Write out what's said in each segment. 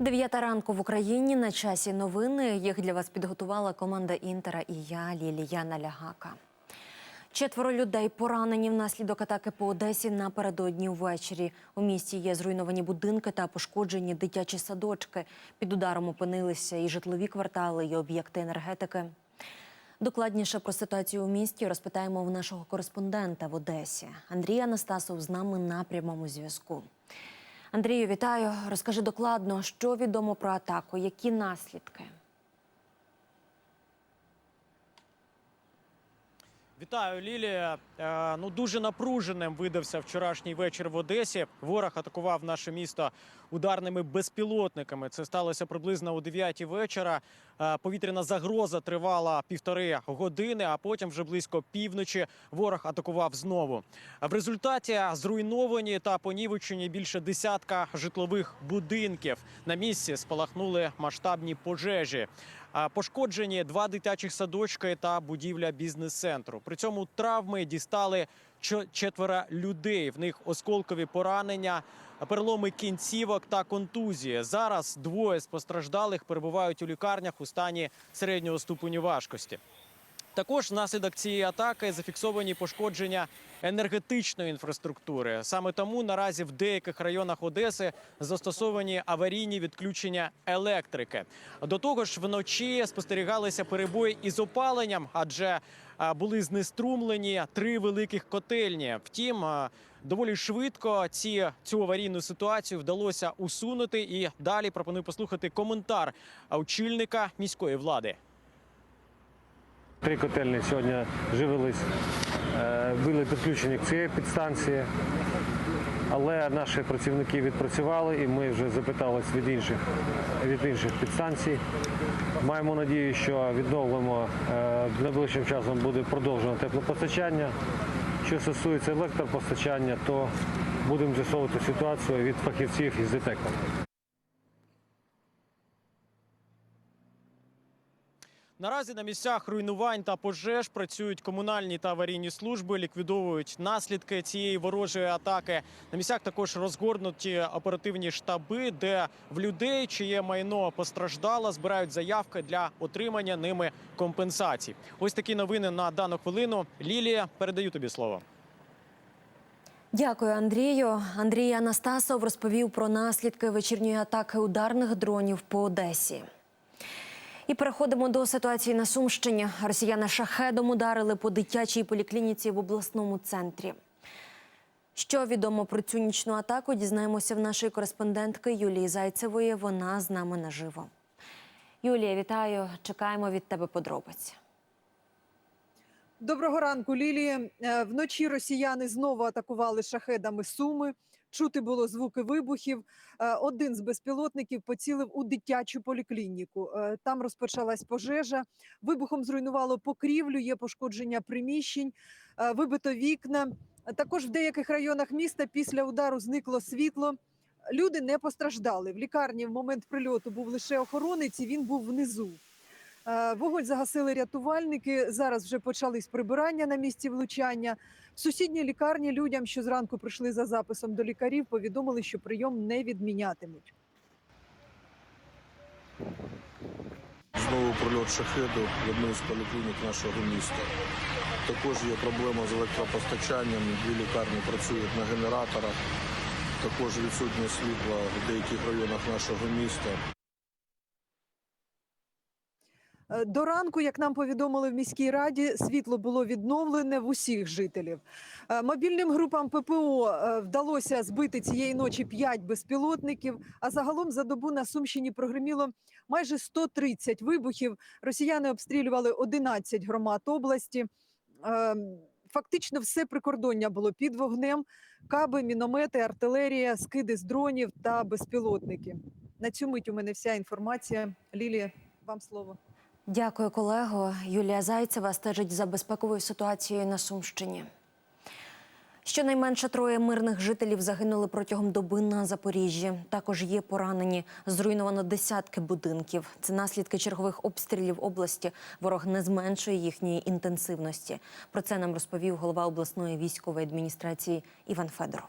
Дев'ята ранку в Україні на часі новини. Їх для вас підготувала команда Інтера і я, Лілія Налягака. Четверо людей поранені внаслідок атаки по Одесі напередодні ввечері. У місті є зруйновані будинки та пошкоджені дитячі садочки. Під ударом опинилися і житлові квартали, і об'єкти енергетики. Докладніше про ситуацію у місті розпитаємо в нашого кореспондента в Одесі. Андрій Анастасов з нами на прямому зв'язку. Андрію, вітаю. Розкажи докладно, що відомо про атаку, які наслідки. Вітаю, Лілія. Е, Ну дуже напруженим видався вчорашній вечір в Одесі. Ворог атакував наше місто ударними безпілотниками. Це сталося приблизно о 9 вечора. Е, Повітряна загроза тривала півтори години, а потім вже близько півночі ворог атакував знову. В результаті зруйновані та понівечені більше десятка житлових будинків. На місці спалахнули масштабні пожежі. А Пошкоджені два дитячих садочки та будівля бізнес-центру. При цьому травми дістали чо- четверо людей. В них осколкові поранення, переломи кінцівок та контузії. Зараз двоє з постраждалих перебувають у лікарнях у стані середнього ступеню важкості. Також внаслідок цієї атаки зафіксовані пошкодження енергетичної інфраструктури. Саме тому наразі в деяких районах Одеси застосовані аварійні відключення електрики. До того ж, вночі спостерігалися перебої із опаленням, адже були знеструмлені три великих котельні. Втім, доволі швидко ці цю аварійну ситуацію вдалося усунути. І далі пропоную послухати коментар очільника міської влади. Три котельні сьогодні живились, е, були підключені к цієї підстанції, але наші працівники відпрацювали і ми вже запитались від інших, від інших підстанцій. Маємо надію, що відновимо е, найближчим часом буде продовжено теплопостачання. Що стосується електропостачання, то будемо з'ясовувати ситуацію від фахівців із ДТЕКу. Наразі на місцях руйнувань та пожеж працюють комунальні та аварійні служби, ліквідовують наслідки цієї ворожої атаки. На місцях також розгорнуті оперативні штаби, де в людей, чиє майно постраждало, збирають заявки для отримання ними компенсацій. Ось такі новини на дану хвилину. Лілія, передаю тобі слово. Дякую, Андрію. Андрій Анастасов розповів про наслідки вечірньої атаки ударних дронів по Одесі. І переходимо до ситуації на Сумщині. Росіяни шахедом ударили по дитячій поліклініці в обласному центрі. Що відомо про цю нічну атаку, дізнаємося в нашої кореспондентки Юлії Зайцевої. Вона з нами наживо. Юлія, вітаю. Чекаємо від тебе подробиць. Доброго ранку, Лілії. Е, Вночі росіяни знову атакували шахедами Суми. Чути було звуки вибухів. Е, Один з безпілотників поцілив у дитячу поліклініку. Е, Там розпочалась пожежа. Вибухом зруйнувало покрівлю, є пошкодження приміщень, е, вибито вікна. Також в деяких районах міста після удару зникло світло. Люди не постраждали. В лікарні в момент прильоту був лише охоронець, і він був внизу. Е, Вогонь загасили рятувальники. Зараз вже почались прибирання на місці влучання. В сусідній лікарні людям, що зранку прийшли за записом до лікарів, повідомили, що прийом не відмінятимуть. Знову прольот шахеду в одну з поліклінік нашого міста. Також є проблема з електропостачанням. Дві лікарні працюють на генераторах. Також відсутнє світла в деяких районах нашого міста. Е, До ранку, як нам повідомили в міській раді, світло було відновлене в усіх жителів. Е, Мобільним групам ППО е, вдалося збити цієї ночі 5 безпілотників. А загалом за добу на Сумщині прогреміло майже 130 вибухів. Росіяни обстрілювали 11 громад області. Фактично все прикордоння було під вогнем: каби, міномети, артилерія, скиди з дронів та безпілотники. На цю мить у мене вся інформація. Лілія, вам слово. Дякую, колего. Юлія Зайцева стежить за безпековою ситуацією на Сумщині. Щонайменше троє мирних жителів загинули протягом доби на Запоріжжі. Також є поранені. Зруйновано десятки будинків. Це наслідки чергових обстрілів області. Ворог не зменшує їхньої інтенсивності. Про це нам розповів голова обласної військової адміністрації Іван Федоров.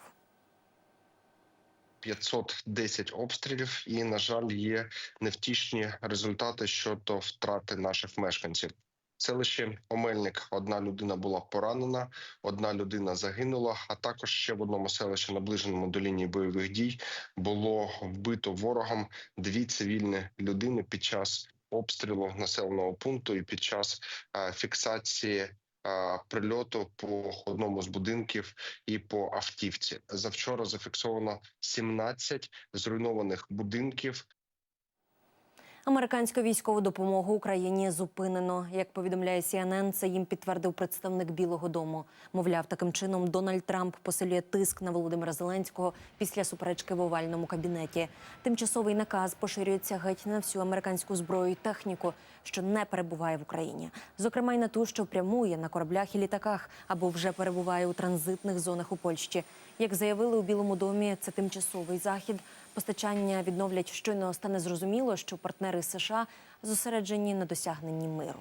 510 обстрілів, і на жаль, є невтішні результати щодо втрати наших мешканців. Це лише Омельник. Одна людина була поранена, одна людина загинула. А також ще в одному селищі, наближеному до лінії бойових дій, було вбито ворогом дві цивільні людини під час обстрілу населеного пункту і під час е, фіксації прильоту по одному з будинків і по автівці. Завчора зафіксовано 17 зруйнованих будинків. Американську військову допомогу Україні зупинено. Як повідомляє CNN, це їм підтвердив представник Білого Дому. Мовляв, таким чином Дональд Трамп посилює тиск на Володимира Зеленського після суперечки в овальному кабінеті. Тимчасовий наказ поширюється геть на всю американську зброю і техніку, що не перебуває в Україні, зокрема й на ту, що прямує на кораблях і літаках або вже перебуває у транзитних зонах у Польщі. Як заявили у Білому домі, це тимчасовий захід. Постачання відновлять щойно стане зрозуміло, що партнери США зосереджені на досягненні миру.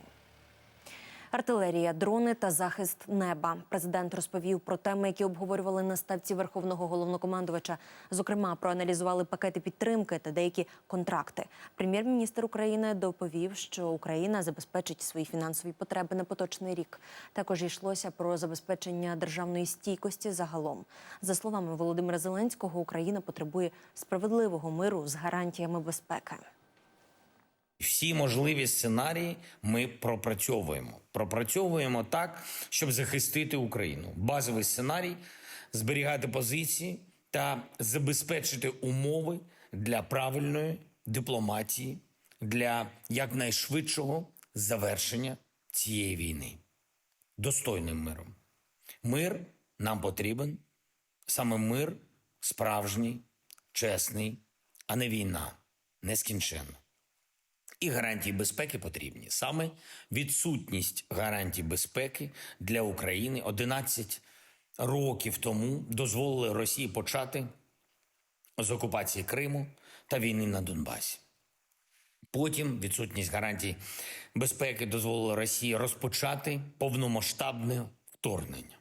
Артилерія, дрони та захист неба. Президент розповів про теми, які обговорювали на ставці верховного головнокомандувача. Зокрема, проаналізували пакети підтримки та деякі контракти. Прем'єр-міністр України доповів, що Україна забезпечить свої фінансові потреби на поточний рік. Також йшлося про забезпечення державної стійкості загалом. За словами Володимира Зеленського, Україна потребує справедливого миру з гарантіями безпеки. Всі можливі сценарії ми пропрацьовуємо. Пропрацьовуємо так, щоб захистити Україну. Базовий сценарій зберігати позиції та забезпечити умови для правильної дипломатії, для якнайшвидшого завершення цієї війни достойним миром. Мир нам потрібен, саме мир справжній, чесний, а не війна, нескінченна. І гарантії безпеки потрібні. Саме відсутність гарантій безпеки для України 11 років тому дозволили Росії почати з окупації Криму та війни на Донбасі. Потім відсутність гарантій безпеки дозволила Росії розпочати повномасштабне вторгнення.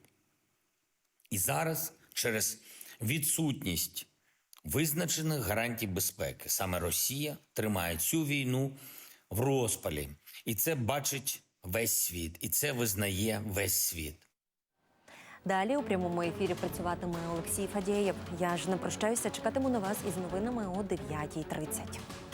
І зараз через відсутність визначених гарантій безпеки саме Росія тримає цю війну в розпалі, і це бачить весь світ, і це визнає весь світ. Далі у прямому ефірі працюватиме Олексій Фадєєв. Я ж не прощаюся, чекатиму на вас із новинами о 9.30.